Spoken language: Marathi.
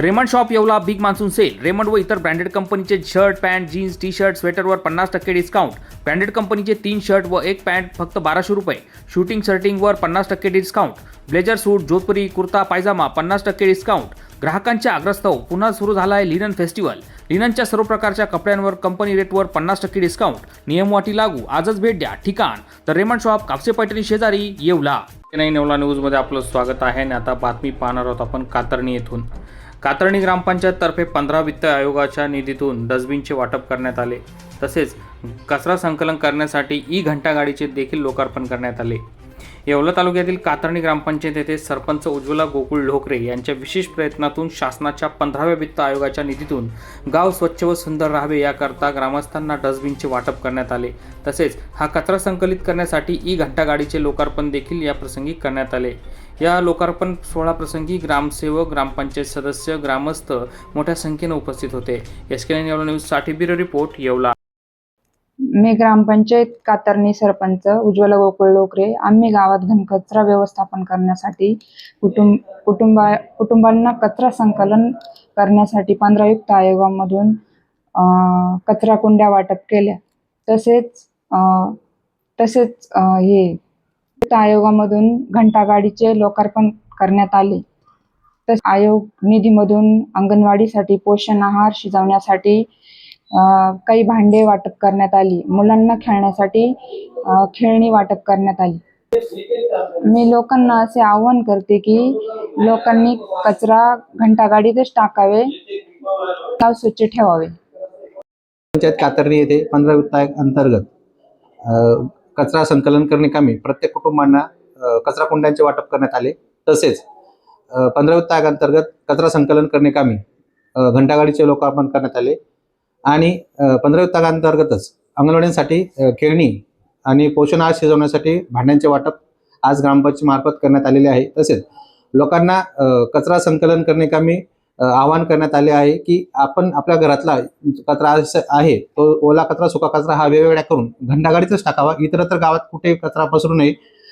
Raymond shop Yeola big monsoon sale. Raymond व इतर ब्रँडेड कंपनीचे shirt pant jeans T shirt स्वेटरवर पन्नास टक्के डिस्काउंट ब्रँडेड कंपनीचे तीन शर्ट व एक पॅन्ट फक्त बाराशे रुपये. शूटिंग शर्टिंगवर पन्नास टक्के discount blazer suit Jodhpuri kurta pyjama पन्नास टक्के डिस्काउंट ग्राहकांच्या आग्रस्तव पुन्हा सुरू झाला आहे लिनन फेस्टिवल. लिननच्या सर्व प्रकारच्या कपड्यांवर कंपनी रेटवर पन्नास टक्के डिस्काउंट नियमवाटी लागू. आजच भेट द्या. ठिकाण. तर रेमंड शॉप कापसे पैठणी शेजारी येवला. नाही नेवला न्यूजमध्ये आपलं स्वागत आहे आणि आता बातमी पाहणार आहोत आपण कातरणी येथून. कातरणी ग्रामपंचायततर्फे पंधरा वित्त आयोगाच्या निधीतून डस्टबिनचे वाटप करण्यात आले. तसेच कचरा संकलन करण्यासाठी ई घंटागाडीचे देखील लोकार्पण करण्यात आले. येवला तालुक्यातील कातरणी ग्रामपंचायत येथे सरपंच उज्ज्वला गोकुळ ढोकरे यांच्या विशेष प्रयत्नातून शासनाच्या पंधराव्या वित्त आयोगाच्या निधीतून गाव स्वच्छ व सुंदर राहावे याकरता ग्रामस्थांना डस्टबिनचे वाटप करण्यात आले. तसेच हा कचरा संकलित करण्यासाठी ई घंटागाडीचे लोकार्पण देखील या प्रसंगी करण्यात आले. या लोकार्पण सोहळा प्रसंगी ग्रामसेवक ग्रामपंचायत सदस्य ग्रामस्थ मोठ्या संख्येने उपस्थित होते. एस के येवला न्यूजसाठी ब्युरो रिपोर्ट येवला. मी ग्रामपंचायत कातरणी सरपंच उज्ज्वला गोकुळ लोकरे. आम्ही गावात घनकचरा व्यवस्थापन करण्यासाठी कुटुंब कुटुंबा कुटुंबांना कचरा संकलन करण्यासाठी पंधरायुक्त आयोगामधून कचरा कुंड्या वाटप केल्या. तसेच तसेच हे आयोगामधून घंटागाडीचे लोकार्पण करण्यात आले. तसेच आयोग निधीमधून अंगणवाडीसाठी पोषण आहार शिजवण्यासाठी काही भांडे वाटप करण्यात आली. मुलांना खेळण्यासाठी खेळणी वाटप करण्यात आली. मी लोकांना असे आवाहन करते की लोकांनी कचरा घंटागाडीतच टाकावे गाव स्वच्छ ठेवावे. पंचायत कातरणी येथे पंधरा वित्त अंतर्गत कचरा संकलन करणे कामी प्रत्येक कुटुंबांना कचरा कुंड्यांचे वाटप करण्यात आले. तसेच पंधरा वित्त आयोग अंतर्गत कचरा संकलन करणे कामी घंटागाडीचे लोकार्पण करण्यात आले. आणि पंधरा विभागांतर्गतच अंतर्गतच अंगणवाड्यांसाठी खेळणी आणि पोषण आहार शिजवण्यासाठी भांड्यांचे वाटप आज ग्रामपंचायत मार्फत करण्यात आलेले आहे. तसेच लोकांना कचरा संकलन करणे कामी आवाहन करण्यात आले आहे की आपण आपल्या घरातला कचरा आहे तो ओला कचरा सुका कचरा हा वेगवेगळ्या करून घंटागाडीतच टाकावा. इतरत्र गावात कुठे कचरा पसरू नये.